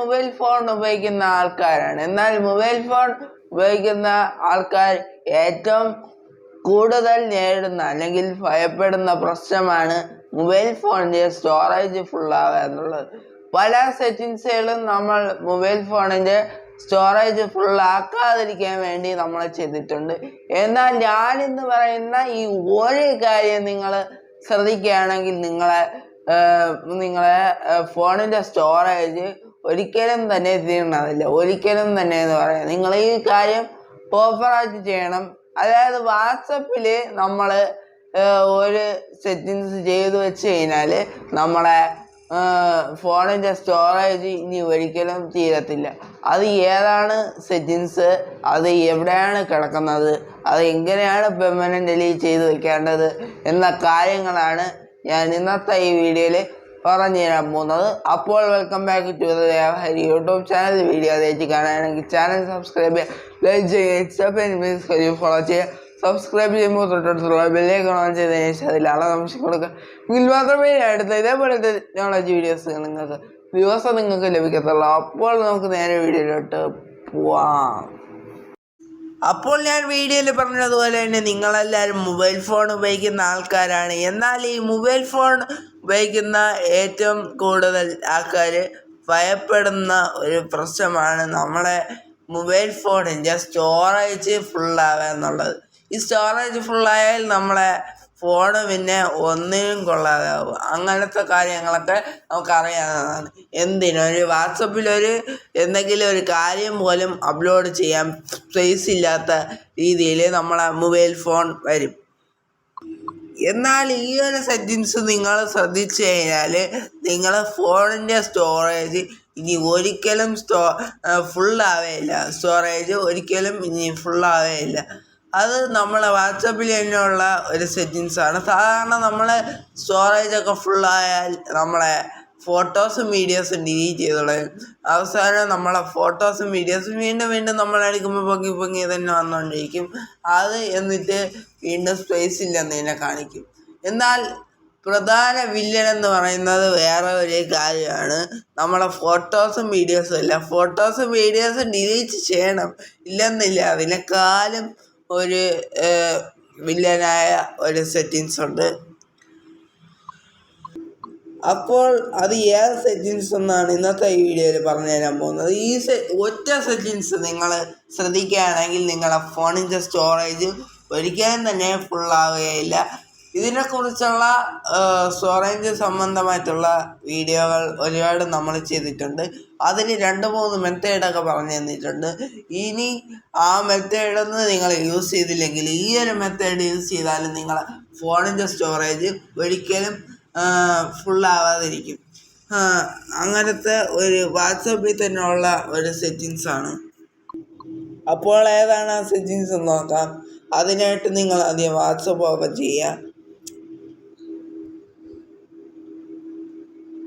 Mobile phone ഉപയോഗിക്കുന്ന ആൾക്കാരാണ്. എന്നാൽ മൊബൈൽ ഫോൺ ഉപയോഗിക്കുന്ന ആൾക്കാർ ഏറ്റവും കൂടുതൽ നേരിടുന്ന അല്ലെങ്കിൽ ഭയപ്പെടുന്ന പ്രശ്നമാണ് മൊബൈൽ ഫോണിന്റെ സ്റ്റോറേജ് ഫുള്ളാവുക എന്നുള്ളത്. പല സെറ്റിങ്സുകളും നമ്മൾ മൊബൈൽ ഫോണിന്റെ സ്റ്റോറേജ് ഫുള്ളാക്കാതിരിക്കാൻ വേണ്ടി നമ്മൾ ചെയ്തിട്ടുണ്ട്. എന്നാൽ ഞാൻ ഞാനിന്ന് പറയുന്ന ഈ ഒരു കാര്യം നിങ്ങൾ ശ്രദ്ധിക്കുകയാണെങ്കിൽ നിങ്ങളെ നിങ്ങളെ ഫോണിന്റെ സ്റ്റോറേജ് ഒരിക്കലും തന്നെ തീരണതല്ല ഒരിക്കലും തന്നെ എന്ന് പറയാം. നിങ്ങൾ ഈ കാര്യം പ്രോപ്പറായിട്ട് ചെയ്യണം. അതായത് വാട്സപ്പിൽ നമ്മൾ ഒരു സെറ്റിങ്സ് ചെയ്തു വെച്ച് കഴിഞ്ഞാൽ നമ്മളെ ഫോണിന്റെ സ്റ്റോറേജ് ഇനി ഒരിക്കലും തീരത്തില്ല. അത് ഏതാണ് സെറ്റിങ്സ് അത് എവിടെയാണ് കിടക്കുന്നത്? അത് എങ്ങനെയാണ് പെർമനന്റലി ചെയ്ത് വെക്കേണ്ടത്? എന്ന കാര്യങ്ങളാണ് ഞാൻ ഇന്നത്തെ ഈ വീഡിയോയിൽ പറഞ്ഞു തരാൻ പോകുന്നത്. അപ്പോൾ welcome back to Devahari YouTube channel video അതേറ്റ് കാണുകയാണെങ്കിൽ ചാനൽ സബ്സ്ക്രൈബ് ചെയ്യുക ലൈക്ക് ചെയ്യുക ഫോളോ ചെയ്യുക സബ്സ്ക്രൈബ് ചെയ്യുമ്പോൾ തൊട്ടടുത്തുള്ള ബെല്ലേക്ക് ഓൺ ചെയ്തതിന് ശേഷം അള നിമിഷം കൊടുക്കുക. എങ്കിൽ മാത്രമേ അടുത്ത ഇതേപോലത്തെ ടെക്നോളജി വീഡിയോസ് നിങ്ങൾക്ക് ദിവസം നിങ്ങൾക്ക് ലഭിക്കത്തുള്ളൂ. അപ്പോൾ നമുക്ക് നേരെ വീഡിയോയിലോട്ട് പോവാം. അപ്പോൾ ഞാൻ വീഡിയോയിൽ പറഞ്ഞതുപോലെ തന്നെ നിങ്ങളെല്ലാവരും മൊബൈൽ ഫോൺ ഉപയോഗിക്കുന്ന ആൾക്കാരാണ്. എന്നാൽ ഈ മൊബൈൽ ഫോൺ ഉപയോഗിക്കുന്ന ഏറ്റവും കൂടുതൽ ആൾക്കാർ ഭയപ്പെടുന്ന ഒരു പ്രശ്നമാണ് നമ്മുടെ മൊബൈൽ ഫോണിന്റെ സ്റ്റോറേജ് ഫുള്ളാവുക എന്നുള്ളത്. ഈ സ്റ്റോറേജ് ഫുള്ളായാൽ നമ്മളെ ഫോണ് പിന്നെ ഒന്നിനും കൊള്ളാതാവും. അങ്ങനത്തെ കാര്യങ്ങളൊക്കെ നമുക്കറിയാവുന്നതാണ്. എന്തിനും ഒരു വാട്സപ്പിലൊരു എന്തെങ്കിലും ഒരു കാര്യം പോലും അപ്ലോഡ് ചെയ്യാൻ സ്പേസ് ഇല്ലാത്ത രീതിയിൽ നമ്മളെ മൊബൈൽ ഫോൺ വരും. എന്നാൽ ഈ ഒരു സെറ്റിങ്സ് നിങ്ങൾ ശ്രദ്ധിച്ചു കഴിഞ്ഞാൽ നിങ്ങളെ ഫോണിന്റെ സ്റ്റോറേജ് ഇനി ഒരിക്കലും സ്റ്റോ ഫുള്ളാവേയില്ല സ്റ്റോറേജ് ഒരിക്കലും ഇനി ഫുള്ളാവേയില്ല അത് നമ്മളെ വാട്സപ്പിൽ തന്നെയുള്ള ഒരു സെറ്റിങ്സാണ് സാധാരണ നമ്മളെ സ്റ്റോറേജൊക്കെ ഫുള്ളായാൽ നമ്മളെ ഫോട്ടോസും വീഡിയോസും ഡിലീറ്റ് ചെയ്ത് കളയും അവസാനം നമ്മളെ ഫോട്ടോസും വീഡിയോസും വീണ്ടും വീണ്ടും നമ്മൾ എടുക്കുമ്പോൾ പൊങ്ങി പൊങ്ങി തന്നെ വന്നുകൊണ്ടിരിക്കും അത് എന്നിട്ട് വീണ്ടും സ്പേസ് ഇല്ലെന്ന് തന്നെ കാണിക്കും. എന്നാൽ പ്രധാന വില്ലൻ എന്ന് പറയുന്നത് വേറെ ഒരു കാര്യമാണ്. നമ്മളെ ഫോട്ടോസും വീഡിയോസും അല്ല. ഫോട്ടോസും വീഡിയോസും ഡിലീറ്റ് ചെയ്യണം. ഇല്ലെന്നില്ല. അതിനേക്കാളും ഒരു വില്ലനായ ഒരു സെറ്റിങ്സ് ഉണ്ട്. അപ്പോൾ അത് ഏത് സെറ്റിങ്സ് എന്നാണ് ഇന്നത്തെ ഈ വീഡിയോയിൽ പറഞ്ഞു തരാൻ പോകുന്നത്. ഈ സെ ഒറ്റ സെറ്റിങ്സ് നിങ്ങൾ ശ്രദ്ധിക്കുകയാണെങ്കിൽ നിങ്ങളുടെ ഫോണിന്റെ സ്റ്റോറേജ് ഒരിക്കലും തന്നെ ഫുള്ളാവുകയില്ല ഇതിനെക്കുറിച്ചുള്ള സ്റ്റോറേജ് സംബന്ധമായിട്ടുള്ള വീഡിയോകൾ ഒരുപാട് നമ്മൾ ചെയ്തിട്ടുണ്ട്. അതിന് രണ്ട് മൂന്ന് മെത്തേഡൊക്കെ പറഞ്ഞു തന്നിട്ടുണ്ട്. ഇനി ആ മെത്തേഡൊന്ന് നിങ്ങൾ യൂസ് ചെയ്തില്ലെങ്കിൽ ഈ ഒരു മെത്തേഡ് യൂസ് ചെയ്താലും നിങ്ങളെ ഫോണിന്റെ സ്റ്റോറേജ് ഒരിക്കലും ഫുള്ളാവാതിരിക്കും അങ്ങനത്തെ ഒരു വാട്സപ്പിൽ തന്നെയുള്ള ഒരു സെറ്റിങ്സ് ആണ്. അപ്പോൾ ഏതാണ് ആ സെറ്റിങ്സ് എന്ന് നോക്കാം. അതിനായിട്ട് നിങ്ങൾ ആദ്യം വാട്സപ്പ് ഓപ്പൺ ചെയ്യുക.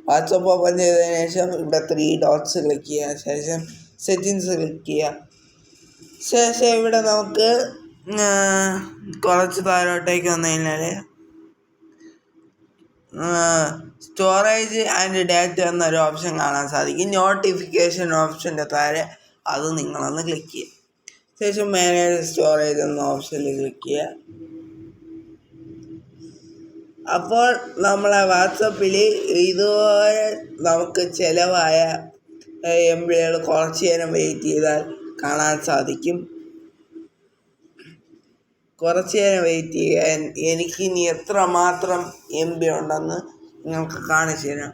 വാട്സപ്പ് ഓപ്പൺ ചെയ്തതിന് ശേഷം ഇവിടെ ത്രീ ഡോട്ട്സ് ക്ലിക്ക് ചെയ്യുക. ശേഷം സെറ്റിങ്സ് ക്ലിക്ക് ചെയ്യുക. ശേഷം ഇവിടെ നമുക്ക് കുറച്ച് താഴോട്ടേക്ക് വന്നു കഴിഞ്ഞാൽ സ്റ്റോറേജ് ആൻഡ് ഡാറ്റ എന്നൊരു ഓപ്ഷൻ കാണാൻ സാധിക്കും. നോട്ടിഫിക്കേഷൻ ഓപ്ഷന്റെ താഴെ അത് നിങ്ങളൊന്ന് ക്ലിക്ക് ചെയ്യുക. ശേഷം മാനേജ് സ്റ്റോറേജ് എന്ന ഓപ്ഷനിൽ ക്ലിക്ക് ചെയ്യുക. അപ്പോൾ നമ്മളെ വാട്സപ്പിൽ ഇതുപോലെ നമുക്ക് ചിലവായ എം ബികൾ കുറച്ച് നേരം വെയിറ്റ് ചെയ്താൽ കാണാൻ സാധിക്കും. കുറച്ച് നേരം വെയിറ്റ് ചെയ്യാൻ എനിക്ക് ഇനി എത്ര മാത്രം എം ബി ഉണ്ടെന്ന് നിങ്ങൾക്ക് കാണിച്ചു തരാം.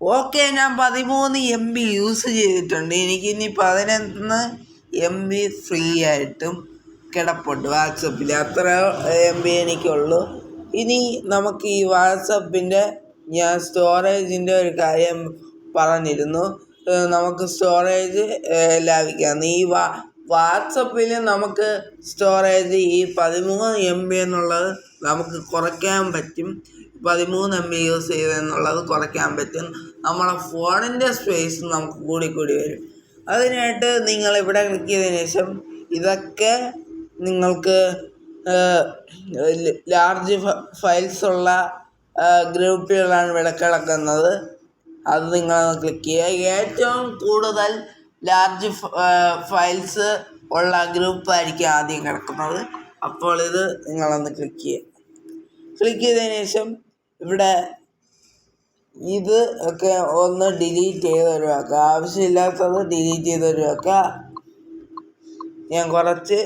ഓക്കെ ഞാൻ പതിമൂന്ന് എം ബി യൂസ് ചെയ്തിട്ടുണ്ട്. എനിക്കിനി പതിനൊന്ന് എം ബി ഫ്രീ ആയിട്ടും കിടപ്പുണ്ട് വാട്സപ്പിൽ. അത്ര എം ബി എനിക്കുള്ളൂ. ഇനി നമുക്ക് ഈ വാട്സപ്പിന്റെ ഞാൻ സ്റ്റോറേജിന്റെ ഒരു കാര്യം പറഞ്ഞിരുന്നു. നമുക്ക് സ്റ്റോറേജ് ലാഭിക്കാം. ഈ വാ വാട്സപ്പിൽ നമുക്ക് സ്റ്റോറേജ് ഈ പതിമൂന്ന് എം ബി എന്നുള്ളത് നമുക്ക് കുറയ്ക്കാൻ പറ്റും. പതിമൂന്ന് എം ബി യൂസ് ചെയ്തെന്നുള്ളത് കുറയ്ക്കാൻ പറ്റും. നമ്മളെ ഫോണിന്റെ സ്പേസ് നമുക്ക് കൂടി കൂടി വരും. അതിനായിട്ട് നിങ്ങൾ ഇവിടെ ക്ലിക്ക് ചെയ്തതിന് ശേഷം ഇതൊക്കെ നിങ്ങൾക്ക് ലാർജ് ഫയൽസ് ഉള്ള ഗ്രൂപ്പുകളാണ് ഇവിടെ കിടക്കുന്നത്. അത് നിങ്ങൾ ക്ലിക്ക് ചെയ്യുക. ഏറ്റവും കൂടുതൽ ലാർജ് ഫയൽസ് ഉള്ള ഗ്രൂപ്പ് ഗ്രൂപ്പായിരിക്കും ആദ്യം കിടക്കുന്നത്. അപ്പോൾ ഇത് നിങ്ങളൊന്ന് ക്ലിക്ക് ചെയ്യുക. ക്ലിക്ക് ചെയ്തതിന് ശേഷം ഇവിടെ ഇത് ഒക്കെ ഒന്ന് ഡിലീറ്റ് ചെയ്ത് ഒഴിവാക്കുക ആവശ്യമില്ലാത്തത് ഡിലീറ്റ് ചെയ്ത് ഒഴിവാക്കുക ഞാൻ കുറച്ച്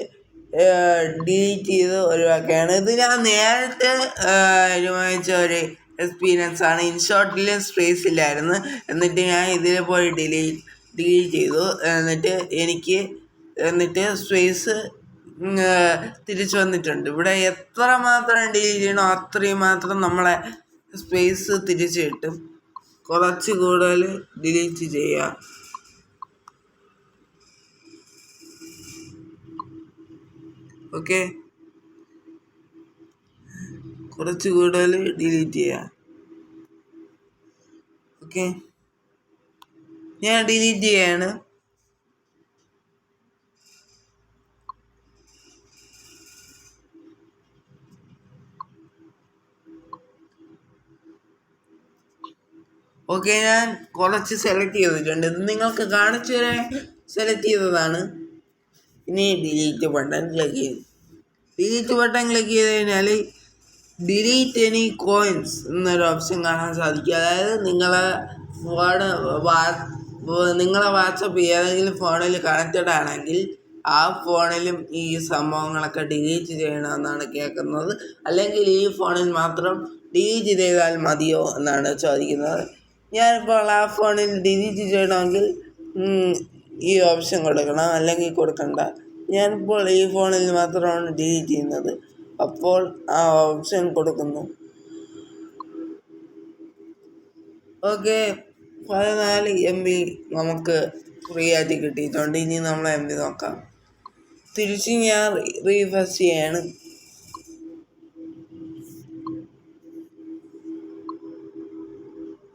ഡിലീറ്റ് ചെയ്ത് ഒഴിവാക്കുകയാണ്. ഇത് ഞാൻ നേരത്തെ അനുഭവിച്ച ഒരു എക്സ്പീരിയൻസ് ആണ്. ഇൻഷോട്ടിലും സ്പേസ് ഇല്ലായിരുന്നു. എന്നിട്ട് ഞാൻ ഇതിൽ പോയി ഡിലീറ്റ് ഡിലീറ്റ് ചെയ്തു. എന്നിട്ട് എനിക്ക് എന്നിട്ട് സ്പേസ് തിരിച്ചു വന്നിട്ടുണ്ട്. ഇവിടെ എത്ര മാത്രം ഡീൽ ചെയ്യണോ അത്രയും മാത്രം നമ്മളെ സ്പേസ് തിരിച്ചു കിട്ടും. കുറച്ച് കൂടുതൽ ഡിലീറ്റ് ചെയ്യുക ഓക്കെ? കുറച്ച് കൂടുതൽ ഡിലീറ്റ് ചെയ്യാം. ഓക്കെ? ഞാൻ ഡിലീറ്റ് ചെയ്യാണ്. ഓക്കെ ഞാൻ കുറച്ച് സെലക്ട് ചെയ്തിട്ടുണ്ട്. ഇത് നിങ്ങൾക്ക് കാണിച്ചു തരാൻ സെലക്ട് ചെയ്തതാണ്. ഇനി ഡിലീറ്റ് ബട്ടൺ ക്ലിക്ക് ചെയ്തു ഡിലീറ്റ് ബട്ടൺ ക്ലിക്ക് ചെയ്ത് കഴിഞ്ഞാൽ ഡിലീറ്റ് എനി കോയിൻസ് എന്നൊരു ഓപ്ഷൻ കാണാൻ സാധിക്കും. അതായത് നിങ്ങളെ വാ നിങ്ങളെ വാട്സപ്പ് ഏതെങ്കിലും ഫോണിൽ കണക്റ്റഡ് ആണെങ്കിൽ ആ ഫോണിലും ഈ സംഭവങ്ങളൊക്കെ ഡിലീറ്റ് ചെയ്യണമെന്നാണ് കേൾക്കുന്നത്. അല്ലെങ്കിൽ ഈ ഫോണിൽ മാത്രം ഡിലീറ്റ് ചെയ്താൽ മതിയോ എന്നാണ് ചോദിക്കുന്നത്. ഞാനിപ്പോൾ ആ ഫോണിൽ ഡിലീറ്റ് ചെയ്യണമെങ്കിൽ ഈ ഓപ്ഷൻ കൊടുക്കണം. അല്ലെങ്കിൽ കൊടുക്കണ്ട. ഞാനിപ്പോൾ ഈ ഫോണിൽ മാത്രമാണ് ഡിലീറ്റ് ചെയ്യുന്നത്. അപ്പോൾ ആ ഓപ്ഷൻ കൊടുക്കുന്നു. ഓക്കെ പതിനാല് എം ബി നമുക്ക് ഫ്രീ ആയിട്ട് കിട്ടിയിട്ടുണ്ട്. ഇനി നമ്മൾ എം ബി നോക്കാം. തിരിച്ച് ഞാൻ റീഫസ് ചെയ്യാണ്.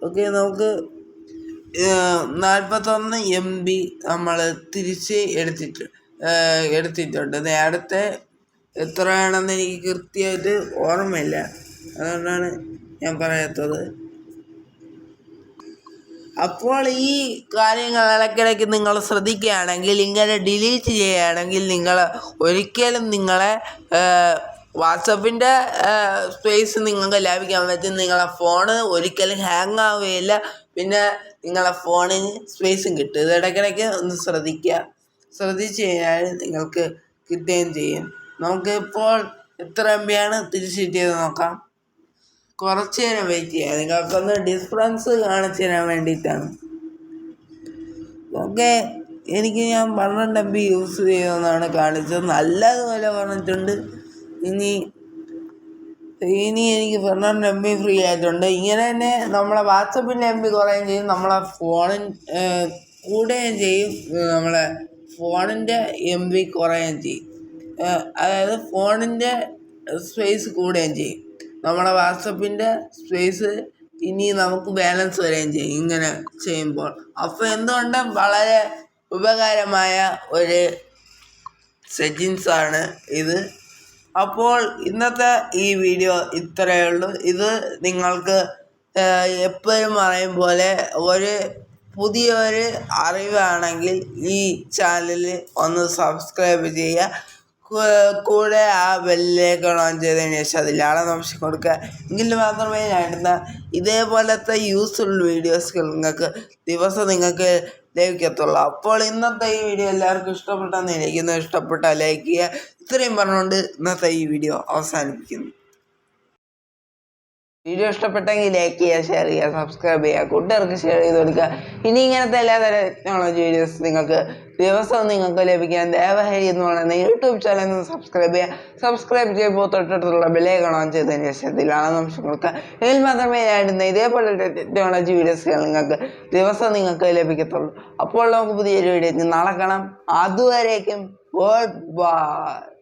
ഓക്കെ നമുക്ക് നാൽപ്പത്തൊന്ന് എം ബി നമ്മൾ തിരിച്ച് എടുത്തിട്ട് എടുത്തിട്ടുണ്ട്. നേരത്തെ എത്രയാണെന്ന് എനിക്ക് കൃത്യമായിട്ട് ഓർമ്മയില്ല. അതുകൊണ്ടാണ് ഞാൻ പറയാത്തത്. അപ്പോൾ ഈ കാര്യങ്ങൾ ഇടയ്ക്കിടയ്ക്ക് നിങ്ങൾ ശ്രദ്ധിക്കുകയാണെങ്കിൽ ഇങ്ങനെ ഡിലീറ്റ് ചെയ്യുകയാണെങ്കിൽ നിങ്ങൾ ഒരിക്കലും നിങ്ങളെ വാട്സപ്പിന്റെ സ്പേസ് നിങ്ങൾക്ക് ലാഭിക്കാൻ പറ്റും. നിങ്ങളെ ഫോണ് ഒരിക്കലും ഹാങ് ആവുകയില്ല. പിന്നെ നിങ്ങളെ ഫോണിന് സ്പേസും കിട്ടും. ഇത് ഇടയ്ക്കിടയ്ക്ക് ഒന്ന് ശ്രദ്ധിക്കുക. ശ്രദ്ധിച്ച് കഴിഞ്ഞാൽ നിങ്ങൾക്ക് കിട്ടുകയും ചെയ്യും. നമുക്കിപ്പോൾ എത്ര എം ബിയാണ് തിരിച്ചു കിട്ടിയത് നോക്കാം. കുറച്ച് നേരം വെയിറ്റ് ചെയ്യാം. നിങ്ങൾക്കൊന്ന് ഡിഫറൻസ് കാണിച്ചു തരാൻ വേണ്ടിയിട്ടാണ്. ഓക്കെ എനിക്ക് ഞാൻ പന്ത്രണ്ട് എം ബി യൂസ് ചെയ്യുമെന്നാണ് കാണിച്ചത്. നല്ലതുപോലെ പറഞ്ഞിട്ടുണ്ട്. ഇനി ഇനി എനിക്ക് പന്ത്രണ്ട് എം ബി ഫ്രീ ആയിട്ടുണ്ട്. ഇങ്ങനെ തന്നെ നമ്മളെ വാട്സപ്പിന്റെ എം ബി കുറയുകയും ചെയ്യും. നമ്മളെ ഫോണിൻ കൂടുകയും ചെയ്യും. നമ്മളെ ഫോണിന്റെ എം ബി കുറയുകയും ചെയ്യും. അതായത് ഫോണിന്റെ സ്പേസ് കൂടുകയും ചെയ്യും. നമ്മളെ വാട്സപ്പിന്റെ സ്പേസ് ഇനി നമുക്ക് ബാലൻസ് വരികയും ചെയ്യും ഇങ്ങനെ ചെയ്യുമ്പോൾ. അപ്പോൾ എന്തുകൊണ്ടും വളരെ ഉപകാരമായ ഒരു സെറ്റിങ്സാണ് ഇത്. അപ്പോൾ ഇന്നത്തെ ഈ വീഡിയോ ഇത്രയേ ഉള്ളൂ. ഇത് നിങ്ങൾക്ക് എപ്പോഴും പറയും പോലെ ഒരു പുതിയൊരു അറിവാണെങ്കിൽ ഈ ചാനൽ ഒന്ന് സബ്സ്ക്രൈബ് ചെയ്യുക. കൂടെ ആ ബെല്ലിലേക്ക് ഓൺ ചെയ്തതിന് ശേഷം ആളെ ഓപ്ഷൻ കൊടുക്കുക. എങ്കിൽ മാത്രമേ ഞാനിടുന്ന ഇതേപോലത്തെ യൂസ്ഫുൾ വീഡിയോസുകൾ നിങ്ങൾക്ക് ദിവസം നിങ്ങൾക്ക് ലഭിക്കത്തുള്ളൂ. അപ്പോൾ ഇന്നത്തെ ഈ വീഡിയോ എല്ലാവർക്കും ഇഷ്ടപ്പെട്ടെന്ന് ഇരിക്കുന്നു ഇഷ്ടപ്പെട്ടാൽ ലൈക്ക് ചെയ്യുക. ഇത്രയും പറഞ്ഞുകൊണ്ട് ഇന്നത്തെ ഈ വീഡിയോ അവസാനിപ്പിക്കുന്നു. വീഡിയോ ഇഷ്ടപ്പെട്ടെങ്കിൽ ലൈക്ക് ചെയ്യുക ഷെയർ ചെയ്യുക സബ്സ്ക്രൈബ് ചെയ്യുക കൂട്ടുകാർക്ക് ഷെയർ ചെയ്ത് കൊടുക്കുക. ഇനി ഇങ്ങനത്തെ എല്ലാതരം ടെക്നോളജി വീഡിയോസ് നിങ്ങൾക്ക് ദിവസവും നിങ്ങൾക്ക് ലഭിക്കാൻ ദേവഹരി എന്ന് പറയുന്ന യൂട്യൂബ് ചാനൽ സബ്സ്ക്രൈബ് ചെയ്യുക സബ്സ്ക്രൈബ് ചെയ്യുമ്പോൾ തൊട്ടടുത്തുള്ള ബെലൈക്കൺ ഓൺ ചെയ്തതിന് ശേഷം ഇതിലാണ് നിമിഷം കൊടുക്കുക ഇതിൽ മാത്രമേ ആയിരുന്ന ഇതേപോലെ ടെക്നോളജി വീഡിയോസുകൾ നിങ്ങൾക്ക് ദിവസം നിങ്ങൾക്ക് ലഭിക്കത്തുള്ളൂ. അപ്പോൾ നമുക്ക് പുതിയൊരു വീഡിയോ നാളെ കാണാം. അതുവരേക്കും ഗുഡ് ബൈ